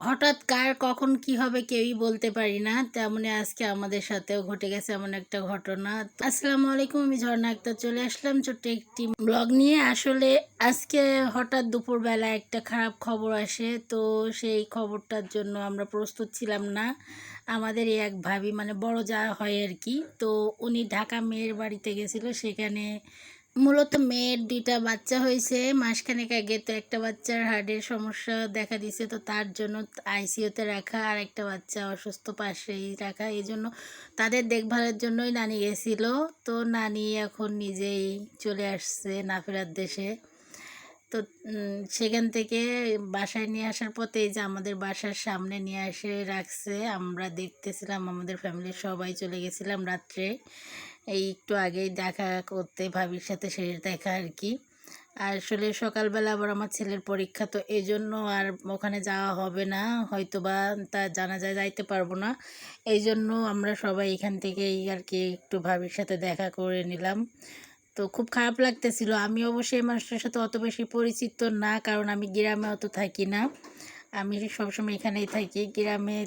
হঠাৎ কার, কখন কি হবে কেউই বলতে পারি না। তেমনি আজকে আমাদের সাথেও ঘটে গেছে এমন একটা ঘটনা। আসসালামু আলাইকুম, আমি ঝর্ণা একটা চলে আসলাম ছোট্ট একটি ব্লগ নিয়ে। আসলে আজকে হঠাৎ দুপুরবেলা একটা খারাপ খবর আসে, তো সেই খবরটার জন্য আমরা প্রস্তুত ছিলাম না। আমাদের এক ভাবি মানে বড় যা হয় আর কি, তো উনি ঢাকা মেয়ের বাড়িতে গেছিল, সেখানে মূলত মেয়ের দুইটা বাচ্চা হয়েছে, মাসখানেক আগে তো একটা বাচ্চার হার্টের সমস্যা দেখা দিছে তো তার জন্য আইসিইউতে রাখা আর একটা বাচ্চা অসুস্থ পাশেই রাখা। এই জন্য তাদের দেখভালের জন্যই নানি গেছিল, তো নানি এখন নিজেই চলে আসছে না ফেরার দেশে। তো সেখান থেকে বাসায় নিয়ে আসার পথে এই যে আমাদের বাসার সামনে নিয়ে এসে রাখছে, আমরা দেখতেছিলাম আমাদের ফ্যামিলির সবাই চলে গেছিলাম রাত্রে। এই একটু আগেই দেখা করতে ভাবির সাথে শেষ দেখা আর কি। আসলে সকালবেলা আবার আমার ছেলের পরীক্ষা, তো এই জন্য আর ওখানে যাওয়া হবে না। হয়তো বা তা জানা যায় যাইতে পারব না। এই জন্য আমরা সবাই এখান থেকেই আর কি একটু ভাবির সাথে দেখা করে নিলাম। তো খুব খারাপ লাগতেছিল। আমি অবশ্যই মানুষটার সাথে অত বেশি পরিচিত না, কারণ আমি গ্রামে অত থাকি না। আমি সবসময় এখানেই থাকি। গ্রামে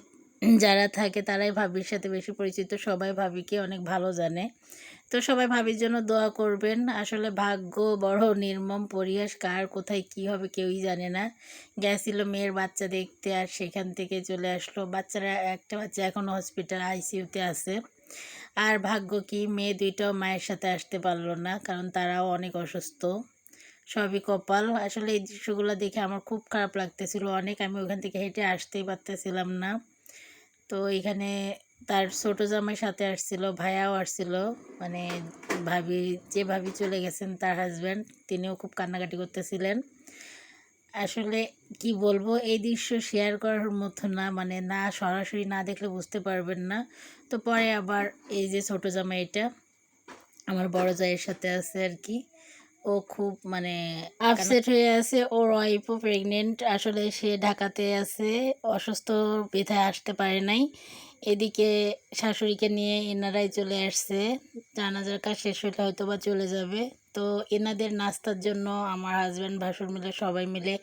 যারা থাকে তারাই ভাবির সাথে বেশি পরিচিত, সবাই ভাবিকে অনেক ভালো জানে। তো সবাই ভাবির জন্য দোয়া করবেন। আসলে ভাগ্য বড়, নির্মম, পরিহাস, কার কোথায় কি হবে কেউই জানে না। গেছিল মেয়ের বাচ্চা দেখতে আর সেখান থেকে চলে আসলো। বাচ্চারা, একটা বাচ্চা এখনও হসপিটাল আইসিইউতে আছে। আর ভাগ্য কি, মেয়ে দুইটাও মায়ের সাথে আসতে পারল না, কারণ তারাও অনেক অসুস্থ। সবই কপাল। আসলে এই দৃশ্যগুলো দেখে আমার খুব খারাপ লাগতেছিল। অনেক আমি ওখান থেকে হেঁটে আসতেই পারতেছিলাম না। তো এখানে তার ছোট জামাই সাথে আসছিল, ভাইয়াও আসছিল। মানে ভাবি, যে ভাবি চলে গেছেন তার হাজব্যান্ড তিনিও খুব কান্নাকাটি করতেছিলেন। আসলে কি বলব, এই দৃশ্য শেয়ার করার মতো না মানে না, সরাসরি না দেখলে বুঝতে পারবেন না। তো পরে আবার এই যে ছোটো জামাই এটা আমার বড় জায়ের সাথে আছে আর কি। ও খুব মানে আপসেট হয়ে আছে, ওর ওয়াইফও প্রেগনেন্ট আসলে সে ঢাকাতে আছে, অসুস্থ বিধায় আসতে পারে নাই। এদিকে শাশুড়িকে নিয়ে এনারাই চলে আসছে। জানাজার কাজ শেষ হলে হয়তো বা চলে যাবে। তো এনাদের নাস্তার জন্য আমার হাজব্যান্ড ভাসুর মিলে সবাই মিলে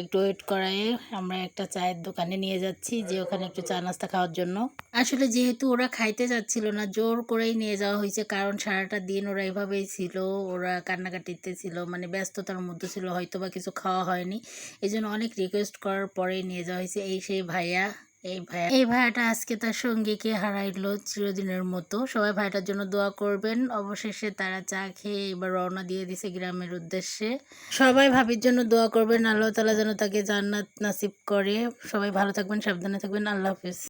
একটু ওয়েট করায় আমরা একটা চায়ের দোকানে নিয়ে যাচ্ছি যে ওখানে একটু চা নাস্তা খাওয়ার জন্য। আসলে যেহেতু ওরা খাইতে যাচ্ছিল না, জোর করেই নিয়ে যাওয়া হয়েছে কারণ সারাটা দিন ওরা এভাবেই ছিল, ওরা কান্নাকাটিতে ছিল মানে ব্যস্ততার মধ্যে ছিল হয়তো বা কিছু খাওয়া হয়নি। এই জন্য অনেক রিকোয়েস্ট করার পরেই নিয়ে যাওয়া হয়েছে। এই সেই ভাইয়া এই ভাইয়া এই ভাইয়াটা আজকে তার সঙ্গীকে হারাইলো চিরদিনের মতো। সবাই ভাইটার জন্য দোয়া করবেন। অবশেষে তারা চা খেয়ে এবার রওনা দিয়ে দিছে গ্রামের উদ্দেশ্যে। সবাই ভাবির জন্য দোয়া করবেন। আল্লাহ তালা যেন তাকে জান্নাত নাসিব করে। সবাই ভালো থাকবেন, সাবধানে থাকবেন। আল্লাহ হাফিজ।